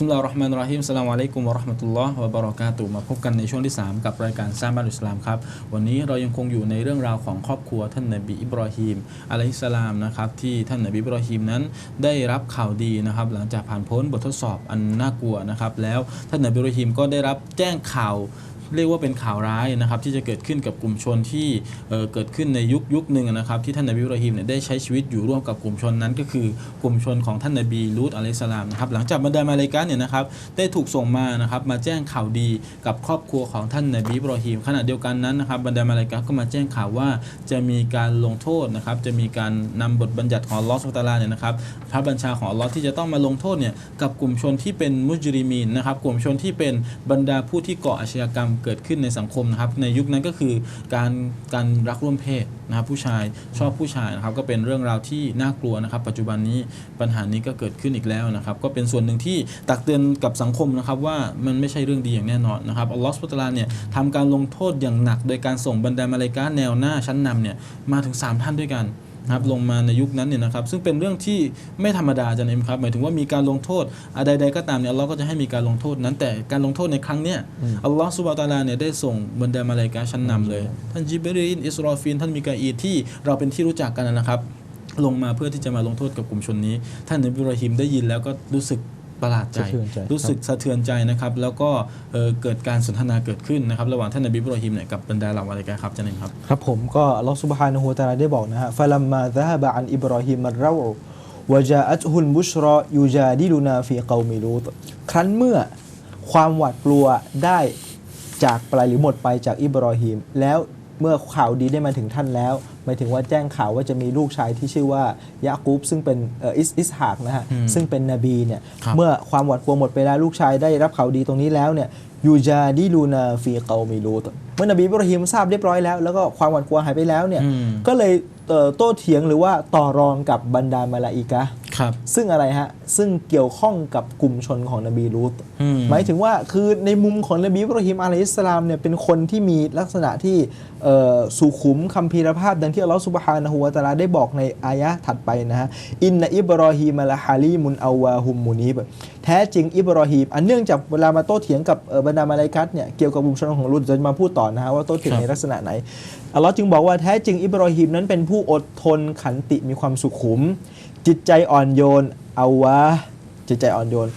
สมิลลาห์ราะห์มานรเราฮิมสลามุอะลัยกุมวะราะห์มะตุลลอฮ์วะบะเราะกาตุมาพบกันในช่วงที่ 3 กับรายการสร้างบ้านอิสลามครับ วันนี้เรายังคงอยู่ในเรื่องราวของครอบครัวท่านนบีอิบรอฮีมอะลัยฮิสสลามนะครับที่ท่านนบีอิบรอฮีมนั้นได้รับข่าวดีนะครับหลังจากผ่านพ้นบททดสอบอันน่ากลัวนะครับแล้วท่านนบีอิบรอฮีมก็ได้รับแจ้งข่าว เรียกว่าเป็นข่าวร้ายนะครับที่จะเกิดขึ้นกับกลุ่มชนที่เเกิดขึ้นในยุคยุคหนึ่งนะครับที่ท่านนบีอิบราฮิมเนี่ยได้ใช้ชีวิตอยู่ร่วมกับกลุ่มชนนั้น ก็คือกลุ่มชนของท่านนบีลูตอะลัยสลามนะครับหลังจากบรรดามาเลกาเนี่ยนะครับได้ถูกส่งมานะครับมาแจ้งข่าวดีกับครอบครัวของท่านนบีอิบราฮิมขณะเดียวกันนั้นนะครับบรรดามาเลกาก็มาแจ้งข่าวว่าจะมีการลงโทษนะครับจะมีการนำบทบัญญัติของลอสตาราเนี่ยนะครับพระบัญชาของลอฮ์ที่จะต้องมาลงโทษเนี่ยกับกลุ่มชนที่เป็นมุจริมีนนะครับกลุ่มชนที่เป็นบรรดาผู้ที่ก่ออาชญากรรมเกิดขึ้นในสังคมนะครับในยุคนั้นก็คือการการรักร่วมเพศนะครับผู้ชายชอบผู้ชายนะครับก็เป็นเรื่องราวที่น่ากลัวนะครับ ปัจจุบันนี้ปัญหานี้ก็เกิดขึ้นอีกแล้วนะครับ ก็เป็นส่วนหนึ่งที่ตักเตือนกับสังคมนะครับว่ามันไม่ใช่เรื่องดีอย่างแน่นอนนะครับอัลลอฮฺสุบตาราเนี่ยทำการลงโทษอย่างหนัก โดยการส่งบรรดามาเลกาแนวหน้าชั้นนำเนี่ยมาถึง 3 ท่านด้วยกัน นะครับลงมาในยุคนั้นเนี่ยนะครับซึ่งเป็นเรื่องที่ไม่ธรรมดาจะเนมครับหมายถึงว่ามีการลงโทษอะไรใดๆก็ตามเนี่ยอัลลอฮ์ก็จะให้มีการลงโทษนั้น แต่การลงโทษในครั้งเนี้ยอัลลอฮ์สุบฮานะฮูวะตะอาลาเนี่ยได้ส่งบรรดามาลาอิกะฮ์ชั้นนำเลย ท่านจิบรีนอิสรอฟีนท่านมิกาอีลที่เราเป็นที่รู้จักกันนะครับ ลงมาเพื่อที่จะมาลงโทษกับกลุ่มชนนี้ ท่านนบีอิบราฮิมได้ยินแล้วก็รู้สึก ประหลาดใจใจรู้สึกสะเทือนใจนะครับแล้วก็เเกิดการสนทนาเกิดขึ้นนะครับระหว่างท่านนบีอิบรอฮิมเนี่ยกับบรรดาเหล่าอะไรกันครับอาจารย์ครับ ครับผมก็อัลลอฮฺซุบฮานะฮูะตาลาได้บอกนะฮะฟะลัมมาซะฮบะอันอิบรอฮิมอัรเราวะจาอัตฮุลบุชรอยูจาดิลูนาฟีเกามิลูตครั้นเมื่อความหวาดกลัวได้จากไปหรือหมดไปจากอิบรอฮิมแล้ว เมื่อข่าวดีได้มาถึงท่านแล้วหมายถึงว่าแจ้งข่าวว่าจะมีลูกชายที่ชื่อว่ายากูบซึ่งเป็นเอ่ออิสอิสฮากนะฮะอืมซึ่งเป็นนบีเนี่ยครับเมื่อความหวาดกลัวหมดไปแล้วลูกชายได้รับข่าวดีตรงนี้แล้วเนี่ยยูจาดิลูนาฟีเกามิลูตเมื่อนบีอิบราฮิมทราบเรียบร้อยแล้ว แล้วก็ความหวาดกลัวหายไปแล้วเนี่ยอืมก็เลยเอ่อโต้เถียงหรือว่าต่อรองกับบรรดามาลาอิกะห์ ครับซึ่งอะไรฮะ ซึ่งเกี่ยวข้องกับกลุ่มชนของนบีลูตอืมหมายถึงว่าคือในมุมของนบีอิบราฮิมอะลัยฮิสสลามเนี่ยเป็นคนที่มีลักษณะที่เอ่อสุขุมคัมภีรภาพ ดังที่อัลลอฮฺสุบฮานะฮูวะตะอาลาได้บอกในอายะห์ถัดไปนะฮะอินนอิบรอฮีมะละฮาลีมุนอาวาฮุมมุนีบแท้จริงอิบรอฮีมอันเนื่องจากเวลามาโต้เถียงกับเอ่อบรรดามาลาอิกัตเนี่ยเกี่ยวกับกลุ่มชนของลูตจะมาพูดต่อนะฮะว่าโต้เถียงครับในลักษณะไหนอัลลอฮ์จึงบอกว่าแท้จริงอิบรอฮีมนั้นเป็นผู้อดทนขันติมีความสุขุม จิตใจอ่อนโยนอาวะจิตใจอ่อนโยน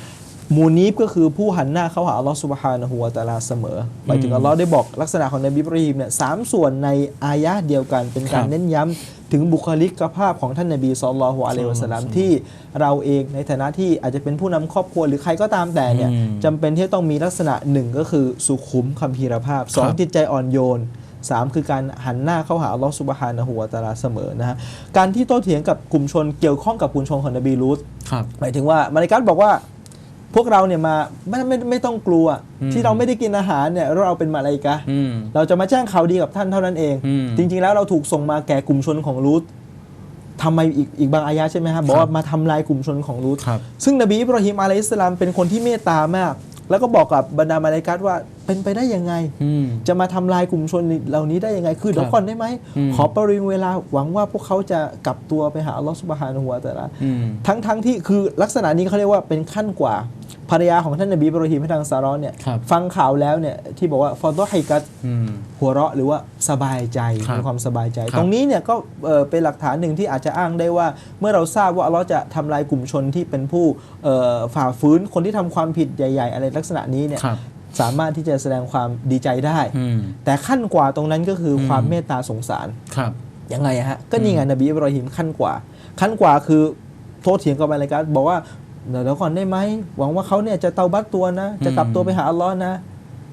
มูนีฟก็คือผู้หันหน้าเข้าหาอัลลอฮ์สุบฮานะฮูวะตะอาลาเสมอหมายถึงอืมอัลลอฮ์ได้บอกลักษณะของนบีอิบราฮิมเนี่ยสามส่วนในอายะห์เดียวกัน เป็นการครับเน้นย้ำถึงบุคลิกภาพของท่านนบีศ็อลลัลลอฮุอะลัยฮิวะสัลลัมศ็อลลัลลอฮุอะลัยฮิวะสัลลัมที่เราเองในฐานะที่อาจจะเป็นผู้นำครอบครัวหรือใครก็ตามแต่เนี่ยอืมจำเป็นที่จะต้องมีลักษณะหนึ่งก็คือสุขุมคัมภีรภาพสองครับจิตใจอ่อนโยน สามคือการหันหน้าเข้าหาอัลลอฮ์สุบฮานะฮูวะตะอาลาเสมอนะฮะการที่โต้เถียงกับกลุ่มชนเกี่ยวข้องกับกลุ่มชนของนบีลูตครับหมายถึงว่ามาริกัสบอกว่าพวกเราเนี่ยมาไม่ไม่ไม่ต้องกลัวอืมที่เราไม่ได้กินอาหารเนี่ยเราเป็นมาลาอิกะห์อืมเราจะมาแจ้งข่าวดีกับท่านเท่านั้นเองอืมจริง ๆ แล้วเราถูกส่งมาแก่กลุ่มชนของลูตทำไมอีกอีกบางอายะใช่ไหมครับบอกว่ามาทำลายกลุ่มชนของลูตครับซึ่งนบีอิบราฮิมอะลัยฮิสสลามเป็นคนที่เมตตามาก แล้วก็บอกกับบรรดามาลาอิกัสว่าเป็นไปได้ยังไงอืมจะมาทำลายกลุ่มชนเหล่านี้ได้ยังไง คือเดี๋ยวครับก่อนได้ไหมอืมขอประวิงเวลาหวังว่าพวกเขาจะกลับตัวไปหาอัลลอฮฺสุบฮานะฮูวะตะอาลาอืมทั้งทั้งที่คือลักษณะนี้เขาเรียกว่าเป็นขั้นกว่า ภรรยาของท่านนบีอิบราฮิมให้ทางซารอนเนี่ยครับฟังข่าวแล้วเนี่ยที่บอกว่าฟอดอฮิกัตอืมหัวเราะหรือว่าสบายใจครับมีความสบายใจ ครับ ตรงนี้เนี่ยก็เอ่อเป็นหลักฐานหนึ่งที่อาจจะอ้างได้ว่า เมื่อเราทราบว่าอัลเลาะห์จะทำลายกลุ่มชนที่เป็นผู้เอ่อฝ่าฝืนคนที่ทำความผิดใหญ่ ๆ อะไรลักษณะนี้เนี่ยครับ สามารถที่จะแสดงความดีใจได้ อืม แต่ขั้นกว่าตรงนั้นก็คืออม ความเมตตาสงสาร ครับ ยังไงอะฮะ ก็นี่ไงนบีอิบราฮิมขั้นกว่า ขั้นกว่าคือโทษเถียงกับมาเลกัสบอกว่า เดี๋ยวก่อนได้ไหมหวังว่าเขาเนี่ยจะเตาบัตตัวนะ จะกลับตัวไปหาอัลลอฮ์นะ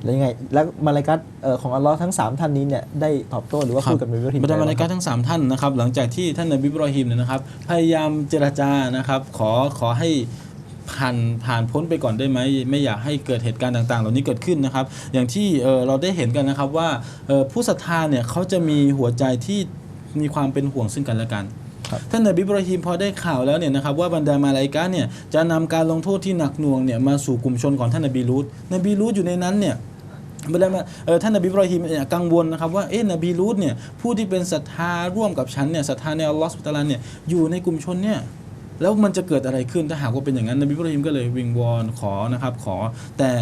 แล้วยังไงแล้วมาเลกัสเอ่อของอัลลอฮ์ทั้ง 3 ท่านนี้เนี่ยได้ตอบโต้หรือว่าครับพูดกับนบีอิบราฮิมบรรดามาไปลาว่อิกะฮ์ทั้ง 3 ท่านนะครับ หลังจากที่ท่านนบีอิบรอฮิมเนี่ยนะครับ พยายามเจรจานะครับ ขอขอให้ผ่านผ่านพ้นไปก่อนได้ไหมไม่อยากให้เกิดเหตุการณ์ต่าง ๆ เหล่านี้เกิดขึ้นนะครับ อย่างที่เอ่อเราได้เห็นกันนะครับว่าเอ่อผู้ศรัทธาเนี่ยเขาจะมีหัวใจที่มีความเป็นห่วงซึ่งกันและกันครับ ท่านนบีบราฮิมพอได้ข่าวแล้วเนี่ยนะครับว่าบรรดามาลาอิกะฮ์เนี่ยจะนำการลงโทษที่หนักหน่วงเนี่ยมาสู่กลุ่มชนของท่านนบีลูตนบีลูตอยู่ในนั้นเนี่ยบรรดาท่านนบีบรอฮิมเนี่ยกังวลนะครับว่าเอ๊ะนบีลูตเนี่ยผู้ที่เป็นศรัทธาร่วมกับฉันเนี่ยศรัทธาในอัลลอฮฺสุบตาลาเนี่ยอยู่ในกลุ่มชนเนี่ยแล้วมันจะเกิดอะไรขึ้นถ้าหากว่าเป็นอย่างนั้นนบีบราฮิมก็เลยวิงวอนขอนะครับขอแต่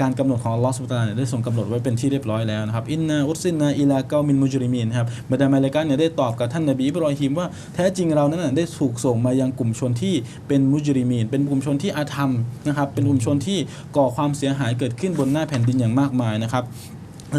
การกำหนดของอัลลอฮฺสุบตาเนี่ยได้ทรงกำหนดไว้เป็นที่เรียบร้อยแล้วนะครับอินนาอุซินนาอิลาเกามินมุจริมีนครับบรรดามาเลกันเนี่ยได้ตอบกับท่านนบีอิบราฮิมว่าแท้จริงเรานั้นนะได้ถูกส่งมายังกลุ่มชนที่เป็นมุจริมีน เป็นกลุ่มชนที่อาธรรมนะครับเป็นกลุ่มชนที่ก่อความเสียหายเกิดขึ้นบนหน้าแผ่นดินอย่างมากมายนะครับ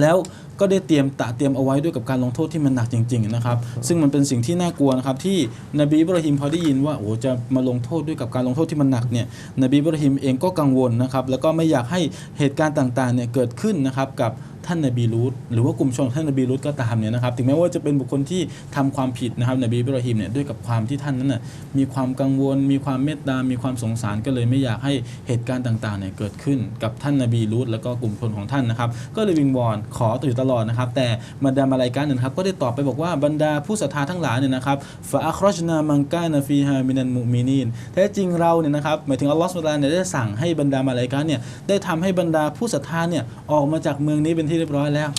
แล้ว ก็ได้เตรียมตะเตรียมเอาไว้ด้วยกับการลงโทษที่มันหนักจริงๆนะครับซึ่งมันเป็นสิ่งที่น่ากลัวนะครับที่นบีบรหิมพอได้ยินว่าโอ้จะมาลงโทษด้วยกับการลงโทษที่มันหนักเนี่ยนบีบรหิมเองก็กังวลนะครับแล้วก็ไม่อยากให้เหตุการณ์ต่างๆเนี่ยเกิดขึ้นนะครับกับ ท่านนบีลูตหรือว่ากลุ่มชนท่านนบีลูตก็ตามเนี่ยนะครับถึงแม้ว่าจะเป็นบุคคลที่ทำความผิดนะครับนบีอิบราฮิมเนี่ยด้วยกับความที่ท่านนั้นน่ะมีความกังวล มีความเมตตา มีความสงสารก็เลยไม่อยากให้เหตุการณ์ต่างๆเนี่ยเกิดขึ้นกับท่านนบีลูตแล้วก็กลุ่มชนของท่านนะครับก็เลยวิงวอนขออยู่ตลอดนะครับแต่บรรดามาลายกาเนี่ยนะครับก็ได้ตอบไปบอกว่าบรรดาผู้ศรัทธาทั้งหลายเนี่ยนะครับฟาอัครชนามังกานาฟีฮามินันมุมินีนแท้จริงเราเนี่ยนะครับหมายถึงอัลลอฮฺสุบฮานเนี่ยได้สั่งให้บรรดามาลายกาเนี่ยได้ทำให้บรรดาผู้ศรัทธาเนี่ยออกมาจากเมืองนี้เป็นที่เรียบร้อยแล้ว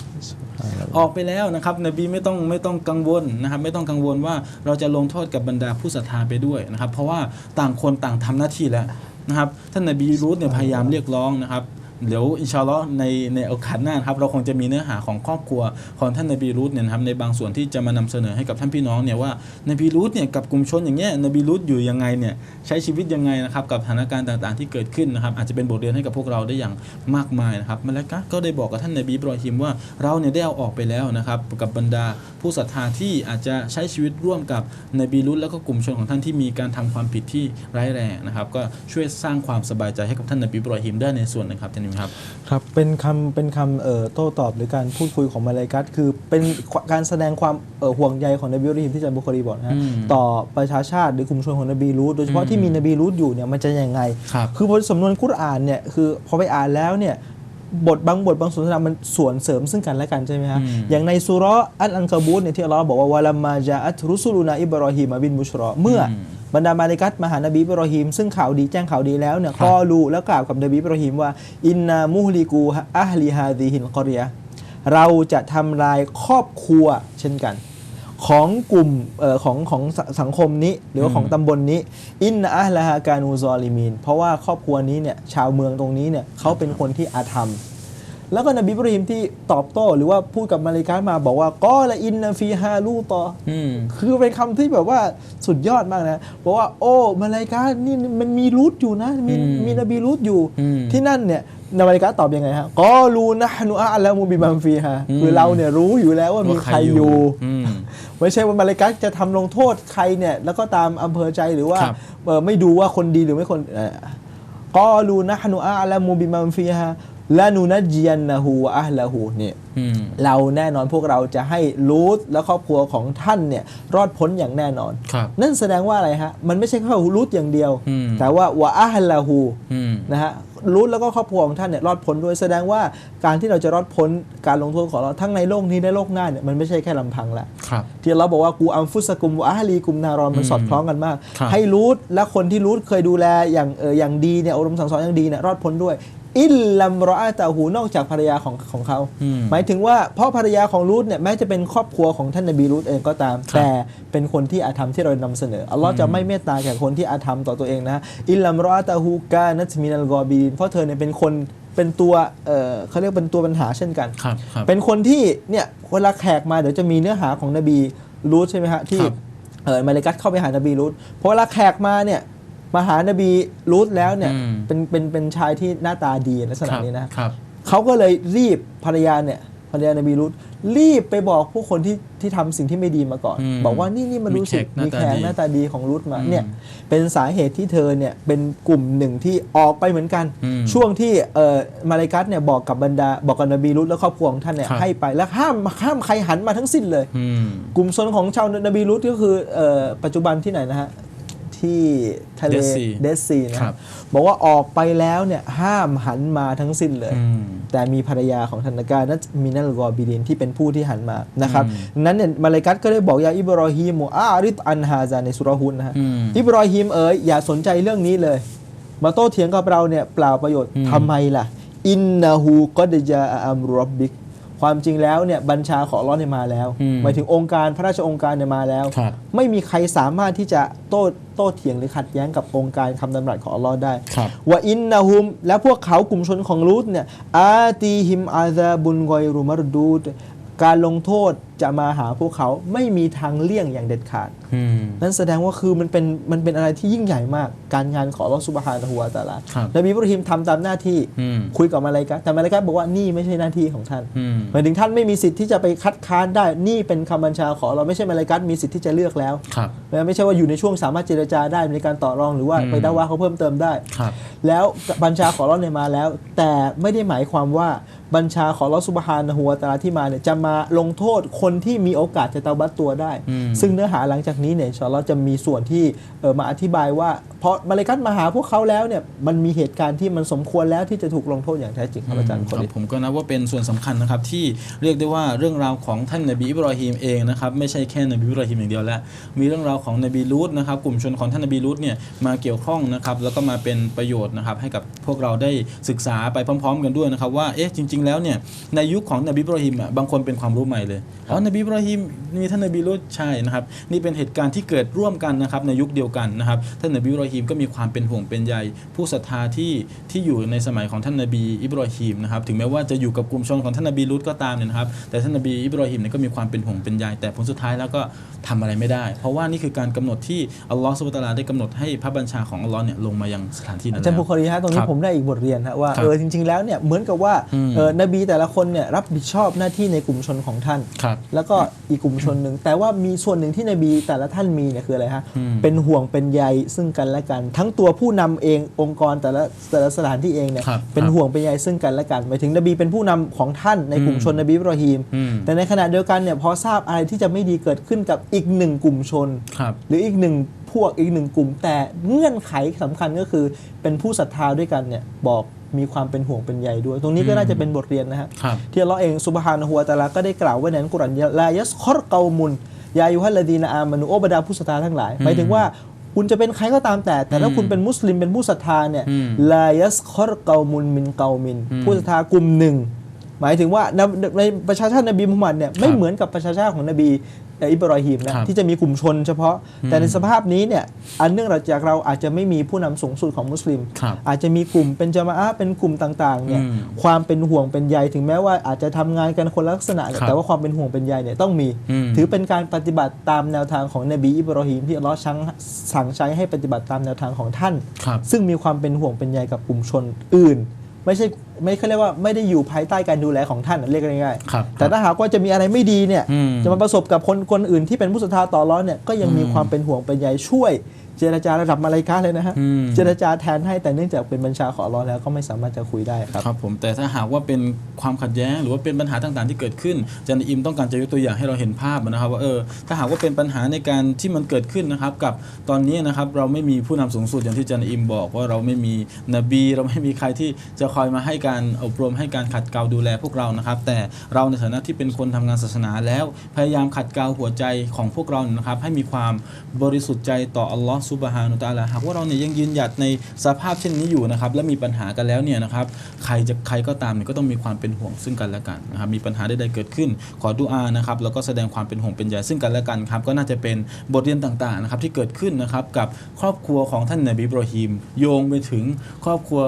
ออกไปแล้วนะครับนบีไม่ต้องไม่ต้องกังวลนะครับ ไม่ต้องกังวลว่าเราจะลงโทษกับบรรดาผู้ศรัทธาไปด้วยนะครับ เพราะว่าต่างคนต่างทำหน้าที่แล้วนะครับท่านนบีรูธเนี่ยพยายามเรียกร้องนะครับ เดี๋ยวอินชาอัลลอฮ์ในในโอกาสหน้านะครับเราคงจะมีเนื้อหาของครอบครัวของท่านนบีรูธเนี่ยครับในบางส่วนที่จะมานำเสนอให้กับท่านพี่น้องเนี่ยว่านบีรูธเนี่ยกับกลุ่มชนอย่างเงี้ยนบีรูธอยู่ยังไงเนี่ยใช้ชีวิตยังไงนะครับกับสถานการณ์ต่างๆที่เกิดขึ้นนะครับอาจจะเป็นบทเรียนให้กับพวกเราได้อย่างมากมายนะครับมาแล้วก็ได้บอกกับท่านนบีบรอฮิมว่าเราเนี่ยได้เอาออกไปแล้วนะครับกับบรรดาผู้ศรัทธาที่อาจจะใช้ชีวิตร่วมกับนบีรุตแล้วก็กลุ่มชนของท่านที่มีการทำความผิดที่ร้ายแรงนะครับก็ช่วยสร้างความสบายใจให้กับท่านนบีบรอฮิมได้ในส่วนนึงครับท่านครับครับเป็นคำเป็นคำเอ่อโต้ตอบหรือการพูดคุยของมาลายกัตคือเป็นการแสดงความเอ่อห่วงใยของนบีอิบราฮิมที่อาจารย์บุคอรีบอกนะฮะอืมต่อประชาชาติหรือกลุ่มชนของนบีรูตโดยเฉพาะอืมที่มีนบีรูตอยู่เนี่ยมันจะยังไงครับคือบทสำนวนกุรอานเนี่ยคือพอไปอ่านแล้วเนี่ยบทบางบทบางสนทนามันส่วนเสริมซึ่งกันและกันใช่ไหมฮะอืมอย่างในสุเราะห์อัลอันกาบูตเนี่ยที่อัลลอฮ์บอกว่าวะลัมมาจาอัตรุสุลุนาอิบรอฮีมบินบุชรอเมื่ออม บรรดามาลิกัตมาหานบีอิบรอฮีมซึ่งข่าวดีแจ้งข่าวดีแล้วเนี่ยครับกอลูแล้วกล่าวกับนบีอิบรอฮีมว่า อินนามุฮลิกูอัฮลิฮาดีฮินกอริยะห์เราจะทำลายครอบครัวเช่นกัน ของกลุ่มเอ่อของของสสังคมนี้หรือว่าของตำบลนนี้ อินนะอัลลาฮาการูซอลิมีน เพราะว่าครอบครัวนี้เนี่ยชาวเมืองตรงนี้เนี่ยเขาเป็นคนที่อาธรรม แล้วก็นบีอิบราฮิมที่ตอบโต้หรือว่าพูดกับมาลิกามาบอกว่าก็ละอินนาฟีฮาลูตออืมคือเป็นคำที่แบบว่าสุดยอดมากนะบอกว่า โอ้มาลายกานี่มันมีรูทอยู่นะ มีอืมมีนบีรูทอยู่อืมที่นั่นเนี่ยนมาลายกาตอบยังไงฮะก็รู้นะฮนุอะแล้วมูบิบัมฟีฮะอืมคือเราเนี่ยรู้อยู่แล้วว่ามีใครอยู่อืมไม่ใช่ว่ามาลายกาจะทำลงโทษใครเนี่ยแล้วก็ตามอำเภอใจหรือว่าครับเอ่อไม่ดูว่าคนดีหรือไม่คนเอ่อก็รู้นะฮนุอะแล้วมูบิบัมฟีฮะ ละนูนัจจียันนะฮูวะอะฮละฮูเนี่ยอืมเราแน่นอนพวกเราจะให้รูทและครอบครัวของท่านเนี่ยรอดพ้นอย่างแน่นอนครับนั่นแสดงว่าอะไรฮะ มันไม่ใช่แค่รูทอย่างเดียวอืมแต่ว่าวะอาฮัลลาฮูอืมนะฮะรูทแล้วก็ครอบครัวของท่านเนี่ยรอดพ้นด้วยแสดงว่าการที่เราจะรอดพ้นการลงโทษของเราทั้งในโลกนี้และโลกหน้าเนี่ยมันไม่ใช่แค่ลำพังละครับที่เราบอกว่ากูอัมฟุสกุมวะอาฮลีกุมนารอนมันอืมสอดคล้องกันมากครับให้รูทและคนที่รูทเคยดูแลอย่างเอออย่างดีเนี่ยอบรมสั่งสอนอย่างดีเนี่ยรอดพ้นด้วย อิลลัมรออาตาหูนอกจากภรรยาของของเขาอืมหมายถึงว่าเพราะภรรยาของรูทเนี่ยแม้จะเป็นครอบครัวของท่านนบีรูทเองก็ตามครับแต่เป็นคนที่อาธรรมที่เรานำเสนออัลลอฮ์จะไม่เมตตาแก่คนที่อาธรรมต่อตัวเองนะอิลลัมรออาตาฮูกานัตมินัลกอบีนเพราะเธอเนี่ยเป็นคนเป็นตัวเออเขาเรียกเป็นตัวปัญหาเช่นกันครับครับเป็นคนที่เนี่ยเวลาแขกมาเดี๋ยวจะมีเนื้อหาของนบีรูทใช่ไหมฮะที่ครับเออมาเลกัสเข้าไปหานบีรูทเพราะเวลาแขกมาเนี่ย มาหานบีรูทแล้วเนี่ยอืมเป็นเป็นเป็นชายที่หน้าตาดีลักษณะครับนี้นะครับเขาก็เลยรีบภรรยาเนี่ยภรรยานบีรุตรีบไปบอกผู้คนที่ที่ทำสิ่งที่ไม่ดีมาก่อนอืมบอกว่านี่นี่มันมีรู้สึกแขกหน้ามีตาแขกดีหน้าตาดีของรุตมาอืมเนี่ยเป็นสาเหตุที่เธอเนี่ยเป็นกลุ่มหนึ่งที่ออกไปเหมือนกันอืมช่วงที่เอ่อมาเลกัสเนี่ยบอกกับบรรดาบอกกับนบีรุตและครอบครัวของท่านเนี่ยครับให้ไปแล้วห้ามห้ามใครหันมาทั้งสิ้นเลยอืมกลุ่มชนของชาวนบีรุตก็คือเอ่อปัจจุบันที่ไหนนะฮะ ที่ทะเล Dead Sea เดซีนะครับบอกว่าออกไปแล้วเนี่ยห้ามหันมาทั้งสิ้นเลย อืมแต่มีภรรยาของธนากานั้นมีนัลกอบิดินที่เป็นผู้ที่หันมานะครับอืมนั้นเนี่ยมาเลกัตก็ได้บอกยาอิบรอฮีมอาริตอันฮาซาในสุรหุนนะฮะอืม อิบรอฮีมเอ๋ยอย่าสนใจเรื่องนี้เลย มาโต้เถียงกับเราเนี่ยเปล่าประโยชน์อืมทำไมล่ะ อินนาฮูก็ดจาอัมรับบิก ความจริงแล้วเนี่ยบัญชาของอัลเลอฮ์เนี่ยมาแล้วอืมหมายถึงองค์การพระราชองค์การเนี่ยมาแล้วครับไม่มีใครสามารถที่จะโต้โต้เถียงหรือขัดแย้งกับองค์การคำดำรัสของอัลลอฮ์ได้ครับว่าอินนะฮุม และพวกเขากลุ่มชนของลูตเนี่ยอาตีฮิมอาซาบุนกอยรุมารดูด การลงโทษจะมาหาพวกเขาไม่มีทางเลี่ยงอย่างเด็ดขาดอืมนั่นแสดงว่าคือมันเป็นมันเป็นอะไรที่ยิ่งใหญ่มาก การงานของอัลลอฮ์ซุบฮานะฮูวะตะอาลาครับนบีอิบราฮิมทำตามหน้าที่อืมคุยกับมาลายกะฮ์แต่มาลายกะฮ์บอกว่านี่ไม่ใช่หน้าที่ของท่านอืมหมายถึงท่านไม่มีสิทธิ์ที่จะไปคัดค้านได้นี่เป็นคำบัญชาของเราไม่ใช่มาลายกะฮ์มีสิทธิ์ที่จะเลือกแล้วครับไม่ใช่ว่าอยู่ในช่วงสามารถเจรจาได้ในการต่อรองหรือว่าอืมไปด่าว่าเขาเพิ่มเติมได้ครับแล้วบัญชาของเราเนี่ยมาแล้ว แต่ไม่ได้หมายความว่า บัญชาของเราสุบฮานะฮูวะตะอาลาที่มาเนี่ยจะมาลงโทษคนที่มีโอกาสจะเตาบัตตัวได้อืมซึ่งเนื้อหาหลังจากนี้เนี่ยอินชาอลเราจะมีส่วนที่เออมาอธิบายว่า เพราะมาเลกัตมาหาพวกเขาแล้วเนี่ยมันมีเหตุการณ์ที่มันสมควรแล้วที่จะถูกลงโทษอย่างแท้จริงครับอาจารย์คนคนี้บผมก็นับว่าเป็นส่วนสำคัญนะครับที่เรียกได้ว่าเรื่องราวของท่านนบีอิบรอฮีมเองนะครับไม่ใช่แค่นบีอิบรอฮีมอย่างเดียวแล้ว มีเรื่องราวของนบีลูตนะครับกลุ่มชนของท่านนบีลูตเนี่ยมาเกี่ยวข้องนะครับแล้วก็มาเป็นประโยชน์นะครับให้กับพวกเราได้ศึกษาไปพร้อม ๆ กันด้วยนะครับว่าเอ๊ะจริงๆแล้วเนี่ยในยุคของนบีอิบรอฮีมอะบางคนเป็นความรู้ใหม่เลยอ๋อนบีอิบรอฮีมมีท่านนบีลูตใช่นะครับนี่เป็นเหตุการณ์ที่เกิดร่วมกันนะครับในยุคเดียวกันนะครับท่านนบีอิบรอฮีมก็มีความเป็นห่วงเป็นใยผู้ศรัทธาที่ที่อยู่ในสมัยของท่านนบีอิบรอฮีมนะครับถึงแม้ว่าจะอยู่กับกลุ่มชนของท่านนบีลูตก็ตามเนี่ยนะครับแต่ท่านนบีอิบรอฮีมเนี่ยก็มีความเป็นห่วงเป็นใยแต่ผลสุดท้ายแล้วก็ทำอะไรไม่ได้ เพราะว่านี่คือการกำหนดที่อัลลอฮฺสุบฮานะฮูวะตะอาลาได้กำหนดให้พระบัญชาของอัลลอฮ์เนี่ยลงมายังสถานที่นั้อานจารย์แล้บุวคลีฮะตรงคนี้รับผมได้อีกบทเรียนฮะว่าครับเออจริง ๆแล้วเนี่ยเหมือนกับว่าอืมเออนบีแต่ละคนเนี่ยรับผิดชอบหน้าที่ในกลุ่มชนของท่าน ครับ แล้วก็อีกกลุ่มชนหนึ่ง แต่ว่ามีส่วนหนึ่งที่นบีแต่ละท่านมีเนี่ยคืออะไรฮะ อืม เป็นห่วงเป็นใยซึ่งกันและกัน ทั้งตัวผู้นำเององค์กรแต่ละแต่ละสถานที่เองเนี่ยครับเป็นครับห่วงเป็นใยซึ่งกันและกันหมายถึงนบีเป็นผู้นำของท่านในกลุ่มอืมชนนบีอิบรอฮีมอืม แต่ในขณะเดียวกันเนี่ยพอทราบอะไรที่จะไม่ดีเกิดขึ้นกับอีกหนึ่งกลุ่มชน ครับ หรืออีกหนึ่ง พวกอีกหนึ่งกลุ่ม แต่เงื่อนไขสำคัญก็คือเป็นผู้ศรัทธาด้วยกันเนี่ยบอกมีความเป็นห่วงเป็นใยด้วย ตรงนี้ก็อืมน่าจะเป็นบทเรียนนะฮะครับที่อัลเลาะห์เองสุบฮานะฮูวะตะอาลาก็ได้กล่าวไว้ในอัลกุรอานลายัสคอรเกามุนยายุฮัลลดีนอามานุโอบรรดาผู้ศรัทธาทั้งหลายหมายถึงว่าคุณจะเป็นใครก็ตามแต่ แต่ถ้าอืมคุณเป็นมุสลิมเป็นผู้ศรัทธาเนี่ยอืมลายัสคอรเกามุนมินเกามินอืมผู้ศรัทธากลุ่มหนึ่งหมายถึงว่าในในประชาชาตินบีมุฮัมมัดเนี่ยไม่ครับเหมือนกับประชาชาติของนบีเอ่ออิบรอฮีมนะครับ ที่จะมีกลุ่มชนเฉพาะ แต่ในสภาพนี้เนี่ยอันเนื่องจากเราอาจจะไม่มีผู้นำสูงสุดของมุสลิม ครับอาจจะมีกลุ่มเป็นจามะอะห์เป็นกลุ่มต่างๆเนี่ยอืมความเป็นห่วงเป็นใยถึงแม้ว่าอาจจะทำงานกันคนละลักษณะเนี่ยครับแต่ว่าความเป็นห่วงเป็นใยเนี่ยต้องมี อืม ถือเป็นการปฏิบัติตามแนวทางของนบีอิบรอฮีมที่อัลเลอฮ์สั่งสั่งใช้ให้ปฏิบัติตามแนวทางของท่าน ครับ ซึ่งมีความเป็นห่วงเป็นใยกับกลุ่มชนอื่น ไม่ใช่ไม่เขาเรียกว่าไม่ได้อยู่ภายใต้การดูแลของท่านเรียกง่ายๆครับแต่ถ้าหากว่าจะมีอะไรไม่ดีเนี่ย อืม จะมาประสบกับคนคนอื่นที่เป็นผู้ศรัทธาต่อร้อนเนี่ยก็ยังมีอืมความเป็นห่วงเป็นใยช่วย เจรจาระดับมาลายกาเลยนะฮะอืมเจรจาแทนให้แต่เนื่องจากเป็นบัญชาของอัลเลอฮ์แล้วก็ไม่สามารถจะคุยได้ครับครับผมแต่ถ้าหากว่าเป็นความขัดแย้ง หรือว่าเป็นปัญหาต่างๆ ที่เกิดขึ้นอาจารย์อิมต้องการจะยกตัวอย่างให้เราเห็นภาพนะครับว่าเออถ้าหากว่าเป็นปัญหาในการที่มันเกิดขึ้นนะครับกับตอนนี้นะครับเราไม่มีผู้นำสูงสุดอย่างที่อาจารย์อิมบอกว่าเราไม่มีนบีเราไม่มีใครที่จะคอยมาให้การอบรมให้การขัดเกลาดูแลพวกเรานะครับ แต่เราในฐานะที่เป็นคนทำงานศาสนาแล้ว พยายามขัดเกลาหัวใจของพวกเรานะครับให้มีความบริสุทธิ์ใจต่ออัลลอฮ์ซุบฮานุตาลาหากว่าเราเนี่ยยังยืนหยัดในสภาพเช่นนี้อยู่นะครับและมีปัญหากันแล้วเนี่ยนะครับใครจะใครก็ตามเนี่ยก็ต้องมีความเป็นห่วงซึ่งกันและกันนะครับมีปัญหาใดๆเกิดขึ้น ขอดุอานะครับแล้วก็แสดงความเป็นห่วงเป็นใยซึ่งกันและกันครับก็น่าจะเป็นบทเรียนต่างๆนะครับที่เกิดขึ้นนะครับกับครอบครัวของท่านนบีอิบรอฮีมโยงไปถึงครอบครัว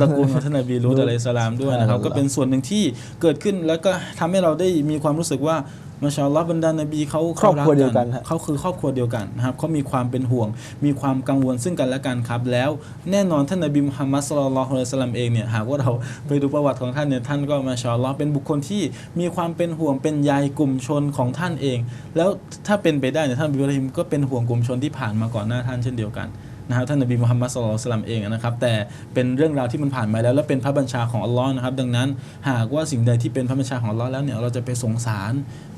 ตระกูลของท่านนบีลูตอะลัยสสลามด้วยนะครับก็เป็นส่วนหนึ่งที่เกิดขึ้นแล้วก็ทำให้เราได้มีความรู้สึกว่า มาชาอัลลอฮ์บรรดานบีเขาครอบครัวขาเดียวกันฮะเขาคือครอบครัวเดียวกันนะครับเขามีความเป็นห่วง มีความกังวลซึ่งกันและกันครับ แล้วแน่นอนท่านนบีมุฮัมมัดสุลลัลลอฮุอะลัยฮิวะสัลลัมเองเนี่ยหากว่าเราไปดูประวัติของท่านเนี่ยท่านก็มาชาอัลลอฮ์เป็นบุคคลที่มีความเป็นห่วงเป็นใยกลุ่มชนของท่านเอง แล้วถ้าเป็นไปได้เนี่ยท่านนบีอิบราฮิมก็เป็นห่วงกลุ่มชนที่ผ่านมาก่อนหน้าท่านเช่นเดียวกัน นะครับท่านนบีมุฮัมมัดสุลลัลลอฮุอะลัยฮิวะสัลลัมเองนะครับแต่เป็นเรื่องราวที่มันผ่านมาแล้วและเป็นพระบัญชาของอัลลอฮ์นะครับดังนั้นหากว่าสิ่งใดที่เป็นพระบัญชาของอัลลอฮ์แล้วเนี่ยเราจะไปสงสาร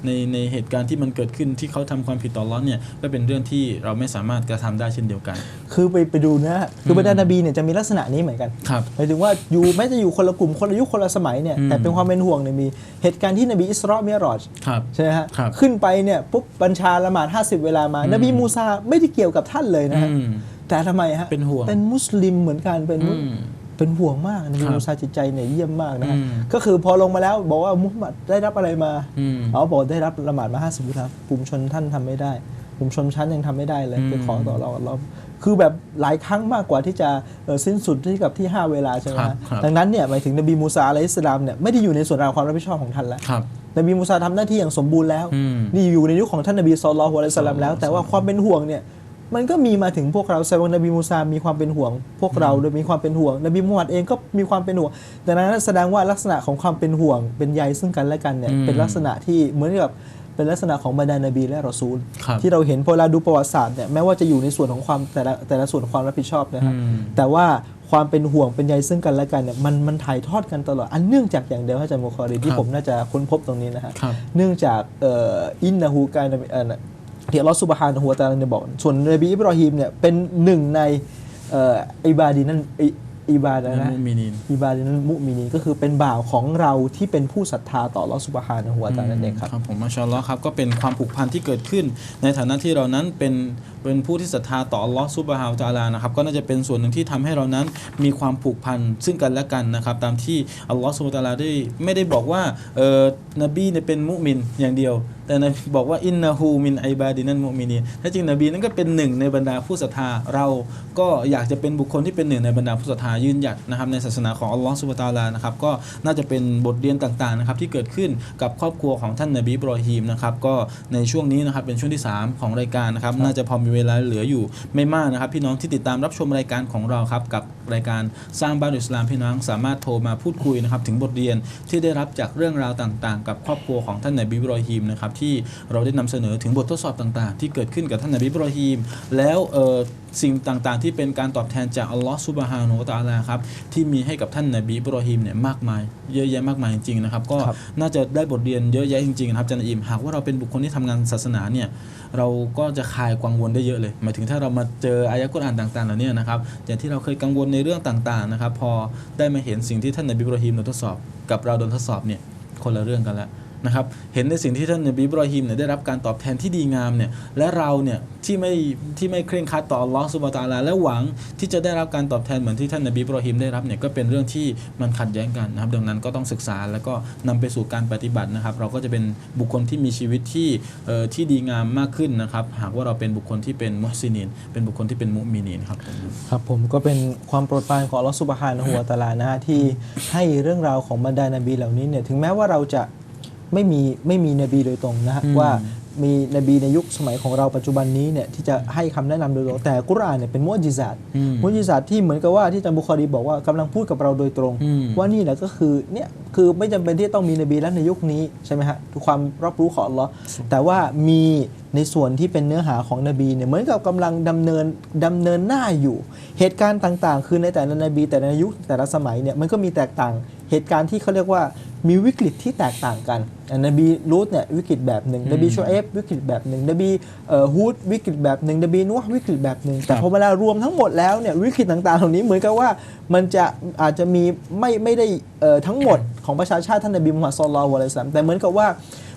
ในในเหตุการณ์ที่มันเกิดขึ้นที่เขาทำความผิดต่ออัลลอฮ์เนี่ยก็เป็นเรื่องที่เราไม่สามารถกระทำได้เช่นเดียวกัน คือไปไปดูนะฮะคือบรรดานบีเนี่ยจะมีลักษณะนี้เหมือนกันครับหมายถึงว่าอยู่แม้จะอยู่คนละกลุ่มคนละยุคคนละสมัยเนี่ยอืมแต่เป็นความเป็นห่วงเนี่ยมีเหตุการณ์ที่นบีอิสราเมียรอจครับใช่ไหมฮะครับขึ้นไปเนี่ยปุ๊บบัญชาละหมาด50 เวลามา นบีมูซาไม่ได้เกี่ยวกับท่านเลยนะฮะอืม แต่ทำไมฮะเป็นห่วงเป็นมุสลิมเหมือนกันเป็นมุอืมเป็นห่วงมากนบีครับมูซาจิตใจเนี่ยเยี่ยมมากนะฮะอืมก็คือพอลงมาแล้วบอกว่ามุฮัมมัดได้รับอะไรมาอืมเขาบอกได้รับละหมาดมาห้าสิบวุฒิกลุ่มชนท่านทำไม่ได้กลุ่มชนชั้นยังทำไม่ได้เลยอืมไปขอต่อเราเราคือแบบหลายครั้งมากกว่าที่จะเอ่อสิ้นสุดที่กับที่ 5 เวลาใช่ไหมครับฮะครับดังนั้นเนี่ยหมายถึงนบีมูซาอะลัยฮิสสลามเนี่ยไม่ได้อยู่ในส่วนราวความรับผิดชอบของท่านแล้วครับนบีมูซาทำหน้าที่อย่างสมบูรณ์แล้วอืมนี่อยู่ในยุคของท่านนบีซอลลัลลอฮุอะลัยฮิวะสัลลัมแล้ว แต่ว่าความเป็นห่วงเนี่ย มันก็มีมาถึงพวกเราแสดงว่านบีมูซามีความเป็นห่วง พวกเราโดยมีความเป็นห่วง นบีมุฮัมมัดเองก็มีความเป็นห่วงดังนั้นแสดงว่าลักษณะของความเป็นห่วง เป็นใยซึ่งกันและกันเนี่ยอืมเป็นลักษณะที่เหมือนกับเป็นลักษณะของบรรดานบีและรอซูลครับที่เราเห็นพอเราดูประวัติศาสตร์เนี่ยแม้ว่าจะอยู่ในส่วนของความแต่ละแต่ละส่วนของความรับผิดชอบนะครับอืมแต่ว่าความเป็นห่วงเป็นใยซึ่งกันและกันเนี่ยมันมันถ่ายทอดกันตลอด อันเนื่องจากอย่างเดียวให้อาจารย์มุคอรีที่ครับผมน่าจะค้นพบตรงนี้นะฮะครับเนื่องจากเอ่ออินนะฮูการเอ่อ ที่อัลลอฮฺสุบฮานะฮูวะตะอาลาเนี่ยบอก ส่วนนบีอิบราฮิมเนี่ยเป็นหนึ่งในเอ่ออิบาดีนั่นอิอิบาดะห์นะมุมินีนอิบาดีนั้นมุมินีนก็คือเป็นบ่าวของเราที่เป็นผู้ศรัทธาต่ออัลลอฮฺสุบฮานะฮูวะตะอาลานั่นเองครับครับผมมาชาอัลลอฮ์ครับก็เป็นความผูกพันที่เกิดขึ้น ในฐานะที่เรานั้นเป็นเป็นผู้ที่ศรัทธาต่ออัลลอฮ์ซุบฮานะฮูวะตะอาลานะครับก็น่าจะเป็นส่วนหนึ่งที่ทำให้เรานั้นมีความผูกพันซึ่งกันและกันนะครับตามที่อัลลอฮ์ซุบฮานะฮูวะตะอาลาได้ไม่ได้บอกว่าเออนบีเนี่ยเป็นมุมินอย่างเดียวแต่นบีบอกว่าอินนาฮูมินไอบาดินันมุมินีนแท้จริงนบีนั้นก็เป็นหนึ่งในบรรดาผู้ศรัทธาเราก็อยากจะเป็นบุคคลที่เป็นหนึ่งในบรรดาผู้ศรัทธายืนหยัดนะครับในศาสนาของอัลลอฮ์ซุบะตาลานะครับก็น่าจะเป็นบทเรียนต่างๆนะครับที่เกิดขึ้นกับครอบครัวของท่านนบีบรอฮีมนะครับก็ในช่วงนี้นะครับเป็นช่วงที่ 3 ของรายการนะครับน่าจะพอมีเวลาเหลืออยู่ไม่มากนะครับพี่น้องที่ติดตามรับชมรายการของเราครับกับรายการสร้างบ้านอิสลามพี่น้องสามารถโทรมาพูดคุยนะครับถึงบทเรียนที่ได้รับจากเรื่องราวต่างๆ กับครอบครัวของท่านนบีบรอฮีมนะครับที่เราได้นำเสนอถึงบททดสอบต่างๆ ที่เกิดขึ้นกับท่านนบีอิบรอฮีม แล้วเอ่อสิ่งต่างๆ ที่เป็นการตอบแทนจากอัลลอฮ์ซุบฮานะฮูวะตะอาลาครับที่มีให้กับท่านนบีอิบรอฮีมเนี่ยมากมายเยอะแยะมากมายจริงๆนะครับ ก็ครับน่าจะได้บทเรียนเยอะแยะจริงๆนะครับอาจารย์อิมหากว่าเราเป็นบุคคลที่ทำงานศาสนาเนี่ยเราก็จะคลายกังวลได้เยอะเลยหมายถึงถ้าเรามาเจออายะกุรอานต่างๆเหล่านี้นะครับอย่างที่เราเคยกังวลในเรื่องต่างๆนะครับพอได้มาเห็นสิ่งที่ท่านนบีอิบรอฮีมโดนทดสอบ กับเราโดนทดสอบเนี่ยคนละเรื่องกันแล้ว นะครับเห็นในสิ่งที่ท่านนบีอิบรอฮีมเนี่ยได้รับการตอบแทนที่ดีงามเนี่ยและเราเนี่ยที่ไม่ที่ไม่เคร่งครัดต่อลอสุบะตาลาและหวังที่จะได้รับการตอบแทนเหมือนที่ท่านนบีอิบรอฮีมได้รับเนี่ยก็เป็นเรื่องที่มันขัดแย้งกันนะครับดังนั้นก็ต้องศึกษาแล้วก็นำไปสู่การปฏิบัตินะครับ เราก็จะเป็นบุคคลที่มีชีวิตที่เอ่อที่ดีงามมากขึ้นนะครับ หากว่าเราเป็นบุคคลที่เป็นมุฮซินีนเป็นบุคคลที่เป็นมุมินีนครับครับผมก็เป็นความโปรดปรานของอัลอสุบฮานะฮูวตาลานะฮะที่ให้เรื่องราวของบรรดานบีเหล่านี้เนี่ยถึงแม้ว่าเราจะ ไม่มีไม่มีนบีโดยตรงนะฮะอืมว่ามีนบีในยุคสมัยของเราปัจจุบันนี้เนี่ยที่จะให้คำแนะนำโดยตรงแต่กุรอานเนี่ยเป็นมุอจิซาตอืมมุอจิซาตที่เหมือนกับว่าที่อาจารย์บุคอรีบอกว่ากำลังพูดกับเราโดยตรงอืมว่านี่แหละก็คือเนี่ยคือไม่จำเป็นที่ต้องมีนบีแล้วในยุคนี้ใช่ไหมฮะทุกความรับรู้ของอัลลอฮ์แต่ว่ามีในส่วนที่เป็นเนื้อหาของนบีเนี่ยเหมือนกับกำลังดำเนินดำเนินหน้าอยู่ เหตุการณ์ต่างๆ คือในแต่ละนบี แต่ละยุคแต่ละสมัยเนี่ยมันก็มีแตกต่างเหตุการณ์ที่เขาเรียกว่า มีวิกฤตที่แตกต่างกันอะนบีรูทเนี่ยวิกฤตแบบหนึ่งนบีชูเอฟวิกฤตแบบหนึ่งนบีเอ่อฮูดวิกฤตแบบหนึ่งนบีนัววิกฤตแบบหนึ่งแต่พอเวลารวมทั้งหมดแล้วเนี่ยวิกฤตต่างๆ เหล่านี้เหมือนกับว่ามันจะอาจจะมีไม่ไม่ได้เอ่อทั้งหมดของประชาชาติท่านนบีมุฮัมมัดศ็อลลัลลอฮุอะลัยฮิวะซัลลัมแต่เหมือนกับว่า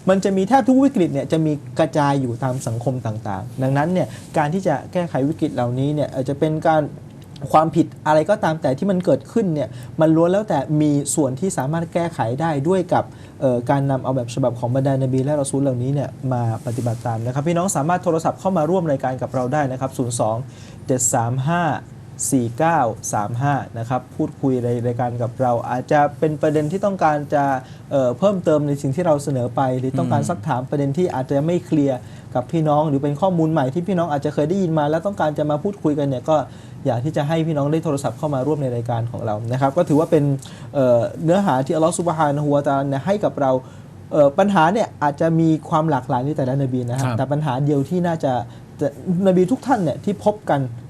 มันจะมีแทบทุกวิกฤตเนี่ยจะมีกระจายอยู่ตามสังคมต่างๆ ดังนั้นเนี่ยการที่จะแก้ไขวิกฤตเหล่านี้เนี่ยอาจจะเป็นการ ความผิดอะไรก็ตามแต่ที่มันเกิดขึ้นเนี่ยมันล้วนแล้วแต่มีส่วนที่สามารถแก้ไขได้ด้วยกับการนำเอาแบบฉบับของบรรดานบีและรอซูลเหล่านี้เนี่ยมาปฏิบัติตามนะครับ พี่น้องสามารถโทรศัพท์เข้ามาร่วมรายการกับเราได้นะครับ 02 735 4935 นะครับ พูดคุยในรายการกับเรา อาจจะเป็นประเด็นที่ต้องการจะเอ่อเพิ่มเติมในสิ่งที่เราเสนอไป หรือต้องการซักถามประเด็นที่อาจจะไม่เคลียร์กับพี่น้อง หรือเป็นข้อมูลใหม่ที่พี่น้องอาจจะเคยได้ยินมา แล้วต้องการจะมาพูดคุยกันเนี่ยก็อยากที่จะให้พี่น้องได้โทรศัพท์เข้ามาร่วมในรายการของเรานะครับ ก็ถือว่าเป็นเอ่อเนื้อหาที่อัลลอฮฺสุบฮานะฮูวะตะอาลาเนี่ยให้กับเราเอ่อปัญหาเนี่ยอาจจะมีความหลากหลายในแต่ละนบีนะฮะครับแต่ปัญหาเดียวที่น่าจะจะนบีทุกท่านเนี่ยที่พบกันเอ่อ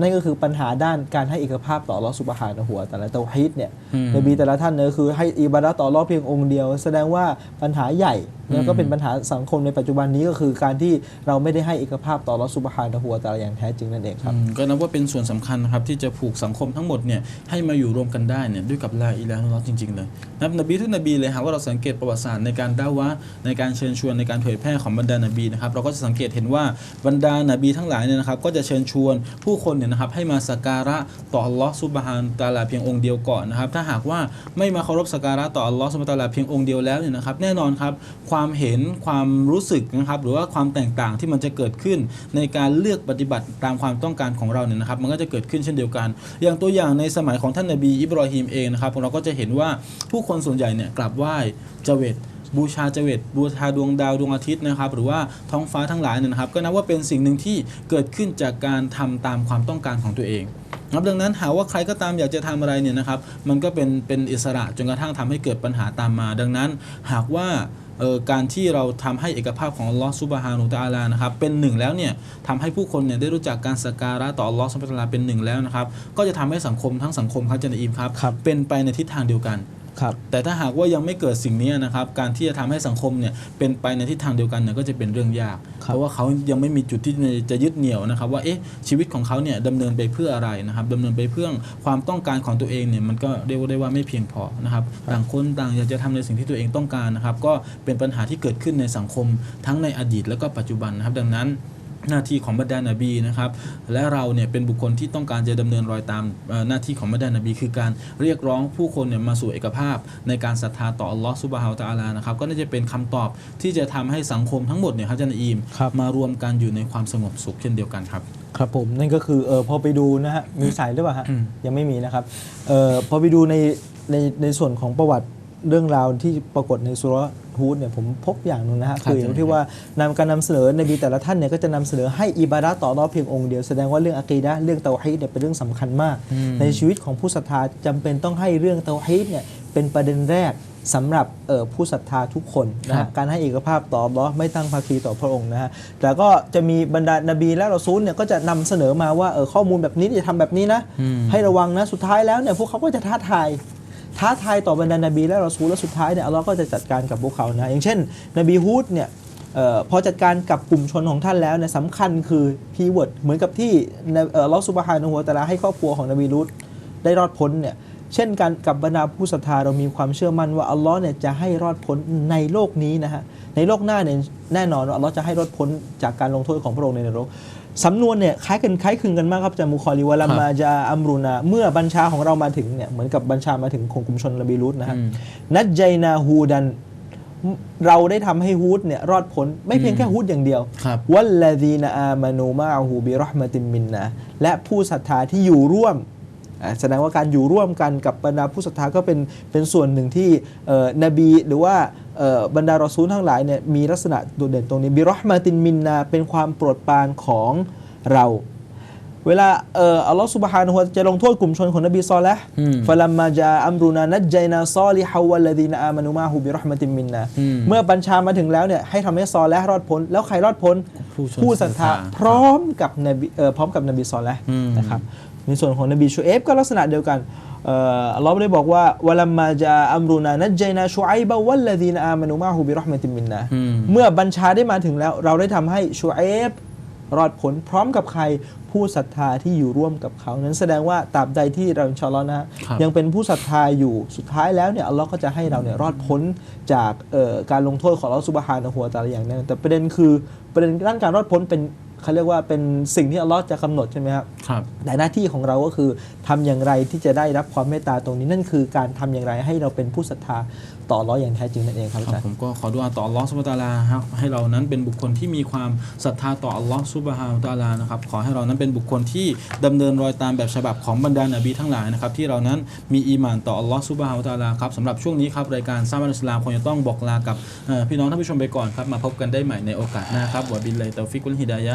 นั่นก็คือปัญหาด้านการให้เอกภาพต่ออัลลอฮ์สุบฮานะฮูวะแต่ละเตาฮีดเนี่ยอืมนบีแต่ละท่านเนี่ยคือให้อิบาดะห์ต่ออัลลอฮ์เพียงองค์เดียว แสดงว่าปัญหาใหญ่แล้วก็เป็นปัญหาสังคมในปัจจุบันนี้ก็คือการที่เราไม่ได้ให้เอกภาพต่อรอสุบฮานะฮูวะตะอาลาอย่างแท้จริงนั่นเองครับอืมก็นับว่าเป็นส่วนสำคัญนะครับที่จะผูกสังคมทั้งหมดเนี่ยให้มาอยู่รวมกันได้เนี่ยด้วยกับลาอิลาฮะอิลลัลลอฮ์จริงๆเลยนับนบีทุกนบีเลยหากว่าเราสังเกตประวัติศาสตร์ในการด่าวะห์ในการเชิญชวนในการเผยแพร่ของบรรดานบีนะครับเราก็จะสังเกตเห็นว่าบรรดานบีทั้งหลายเนี่ยนะครับก็จะเชิญชวนผู้คนเนี่ยนะครับให้มาสักการะต่ออัลลอฮ์ซุบฮานตะอาลาเพียงองค์เดียวก่อนนะครับถ้าหากว่าไม่มาเคารพสักการะต่ออัลลอฮ์ซุบฮานตะอาลาเพียงองค์เดียวแล้วเนี่ยนะครับแน่นอนครับความเห็นความรู้สึกนะครับ หรือว่าความแตกต่างที่มันจะเกิดขึ้น ในการเลือกปฏิบัติตามความต้องการของเราเนี่ยนะครับ มันก็จะเกิดขึ้นเช่นเดียวกัน อย่างตัวอย่างในสมัยของท่านนบีอิบรอฮิมเองนะครับเราก็จะเห็นว่าผู้คนส่วนใหญ่เนี่ยกราบไหว้เจเวตบูชาเจเวตบูชาดวงดาวดวงอาทิตย์นะครับ หรือว่าท้องฟ้าทั้งหลายเนี่ยนะครับ ก็นับว่าเป็นสิ่งหนึ่งที่เกิดขึ้นจากการทำตามความต้องการของตัวเองครับดังนั้นหาว่าใครก็ตามอยากจะทำอะไรเนี่ยนะครับ มันก็เป็นเป็นอิสระจนกระทั่งทำให้เกิดปัญหาตามมา ดังนั้นหากว่า การที่เราทำให้เอกภาพของอัลลอฮ์ซุบฮานุตะอาลานะครับเป็นหนึ่งแล้วเนี่ยทำให้ผู้คนเนี่ยได้รู้จักการสักการะต่ออัลลอฮ์ซุบฮานุตะอาลาเป็นหนึ่งแล้วนะครับก็จะทำให้สังคมทั้งสังคมครับจันอีมครับครับเป็นไปในทิศทางเดียวกัน ครับแต่ถ้าหากว่ายังไม่เกิดสิ่งนี้นะครับการที่จะทำให้สังคมเนี่ยเป็นไปในทิศทางเดียวกันเนี่ยก็จะเป็นเรื่องยากครับเพราะว่าเขายังไม่มีจุดที่จะยึดเหนี่ยวนะครับว่าเอ๊ะชีวิตของเขาเนี่ยดำเนินไปเพื่ออะไรนะครับดำเนินไปเพื่อความต้องการของตัวเองเนี่ยมันก็เรียกว่าได้ว่าไม่เพียงพอนะครับต่างคนต่างอยากจะทำในสิ่งที่ตัวเองต้องการนะครับก็เป็นปัญหาที่เกิดขึ้นในสังคมทั้งในอดีตและก็ปัจจุบันนะครับดังนั้น หน้าที่ของบรรดานาบีนะครับและเราเนี่ยเป็นบุคคลที่ต้องการจะดำเนินรอยตามเอ่อหน้าที่ของบรรดานาบี คือการเรียกร้องผู้คนเนี่ยมาสู่เอกภาพ ในการศรัทธาต่ออัลลอฮ์ซุบฮาวะตะอาลานะครับก็น่าจะเป็นคำตอบที่จะทำให้สังคมทั้งหมดเนี่ยครับอาจารย์อีมครับมารวมกันอยู่ในความสงบสุขเช่นเดียวกันครับครับผมนั่นก็คือเออพอไปดูนะฮะมีสายหรือเปล่าฮะอืมยังไม่มีนะครับเออพอไปดูในในในส่วนของประวัติ เรื่องราวที่ปรากฏในสุรฮูดเนี่ยผมพบอย่างหนึงนะฮะครับคืออย่างที่ว่านำการนำเสนอในบีแต่ละท่านเนี่ยก็จะนำเสนอให้อิบาดะห์ต่ออัลเลอฮ์เพียงองค์เดียวแสดงว่าเรื่องอะกีดะห์เรื่องเตาฮีดเนี่ยเป็นเรื่องสำคัญมากอืมในชีวิตของผู้ศรัทธาจำเป็นต้องให้เรื่องเตาฮีดเนี่ยเป็นประเด็นแรกสำหรับเอ่อผู้ศรัทธาทุกคนนะครัฮะบ การให้เอกภาพต่ออัลเลอฮ์ไม่ตั้งภาคีต่อพระองค์นะฮะแต่ก็จะมีบรรดานบีและรอซูลเนี่ยก็จะนำเสนอมาว่าเออข้อมูลแบบนี้จะทำแบบนี้นะอืมให้ระวังนะสุดท้ายแล้วเนี่ยพวกเขาก็จะท้าทาย ท้าทายต่อบรรดานบีและรอซูลแล้วสุดท้ายเนี่ยอัลลอฮ์ก็จะจัดการกับพวกเขานะอย่างเช่น นบีฮูดเนี่ยออพอจัดการกับกลุ่มชนของท่านแล้วเนี่ยสำคัญคือคีย์เวิร์ดเหมือนกับที่เอ่ออัลลอฮ์ซุบฮานะฮูวตะอาลาให้ครอบครัวของนบีลูตได้รอดพ้นเนี่ยเช่นกันกับบรรดาผู้ศรัทธาเรามีความเชื่อมั่นว่าอัลลอฮ์เนี่ยจะให้รอดพ้นในโลกนี้นะฮะในโลกหน้าเนี่ยแน่นอนว่าอัลลอฮ์จะให้รอดพ้นจากการลงโทษของพระองค์ในนรก สำนวนเนี่ยคล้ายกันคล้ายคลึงกันมากครับอาจารย์มุคอลีวะลามาจาอัมรุนาเมื่อบัญชาของเรามาถึงเนี่ยเหมือนกับบัญชามาถึงของกลุ่มชนนบีลูตนะฮะอืมนัจไจนาฮูดันเราได้ทำให้ฮูดเนี่ยรอดพ้นไม่เพียงแค่ฮูดอย่างเดียวครับวัลลดีนอามานูมาฮูบิรอห์มะติมมินนะและผู้ศรัทธาที่อยู่ร่วมอ่า แสดงว่าการอยู่ร่วมกันกับบรรดาผู้ศรัทธาก็เป็นเป็นส่วนหนึ่งที่เอ่อนบีหรือว่าเอ่อบรรดารอซูลทั้งหลายเนี่ยมีลักษณะโดดเด่นตรงนี้บิรอห์มะตินมินนาเป็นความโปรดปรานของเรา เวลาเอ่ออัลลอฮฺสุบฮานะฮูวะตะอาลาจะลงโทษกลุ่มชนของนบีซอและห์อืมฟะลัมมาจาอัมรุนานัจไจนาซอลิฮะวัลลดีนอามานุมาฮูบิรอห์มะติมมินนาอืมเมื่อบัญชามาถึงแล้วเนี่ยให้ทำให้ซอและห์รอดพ้น แล้วใครรอดพ้น ผู้ชนผู้ศรัทธาศรัทธาพร้อมกับนบีเอ่อพร้อมกับนบีซอและห์อืมนะครับ ในส่วนของนบีชูเอฟก็ลักษณะเดียวกันเอ่ออัลลอฮ์ได้บอกว่าวะลัมมาจาอัมรุนานัจไจนาชูไอบะวัลลดีนอามานุมาฮูบิรอห์มะติมมินนาอืมเมื่อบัญชาได้มาถึงแล้ว เราได้ทำให้ชูเอฟรอดพ้นพร้อมกับใครผู้ศรัทธาที่อยู่ร่วมกับเขา นั้นแสดงว่าตราบใดที่เราอินชาอัลลอฮ์นะฮะครับยังเป็นผู้ศรัทธาอยู่สุดท้ายแล้วเนี่ยอัลลอฮ์ก็จะให้เราเนี่ยรอดพ้นจากเอ่อการลงโทษของอัลลอฮ์ซุบฮานะฮูวะตะอาลาอย่างแน่นอนแต่ประเด็นคือประเด็นด้านการรอดพ้นเป็น เขาเรียกว่าเป็นสิ่งที่อัลลอฮ์จะกำหนดใช่ไหมครับครับ แต่หน้าที่ของเราก็คือทำอย่างไรที่จะได้รับความเมตตาตรงนี้นั่นคือการทำอย่างไรให้เราเป็นผู้ศรัทธาต่ออัลลอฮ์อย่างแท้จริงนั่นเองครับอาครัจาบรย์ผมก็ขอดุอาต่ออัลลอฮ์ซุบฮานะฮูวะตะอาลาครับให้เรานั้นเป็นบุคคลที่มีความศรัทธาต่ออัลลอฮ์ซุบฮานะฮูวะตะอาลานะครับขอให้เรานั้นเป็นบุคคลที่ดำเนินรอยตามแบบฉบับของบรรดานบีทั้งหลายนะครับที่เรานั้นมีอีหมานต่ออัลลอฮ์ซุบฮานะฮูวะตะอาลาครับสำหรับช่วงนี้ครับรายการซามัลอิสลามคงจะต้องบอกลากับเอ่อพี่น้องท่านผู้ชมไปก่อนครับมาพบกันได้ใหม่ในโอกาสหน้าครับวะบิลลาฮิตอฟิกุลฮิดายะ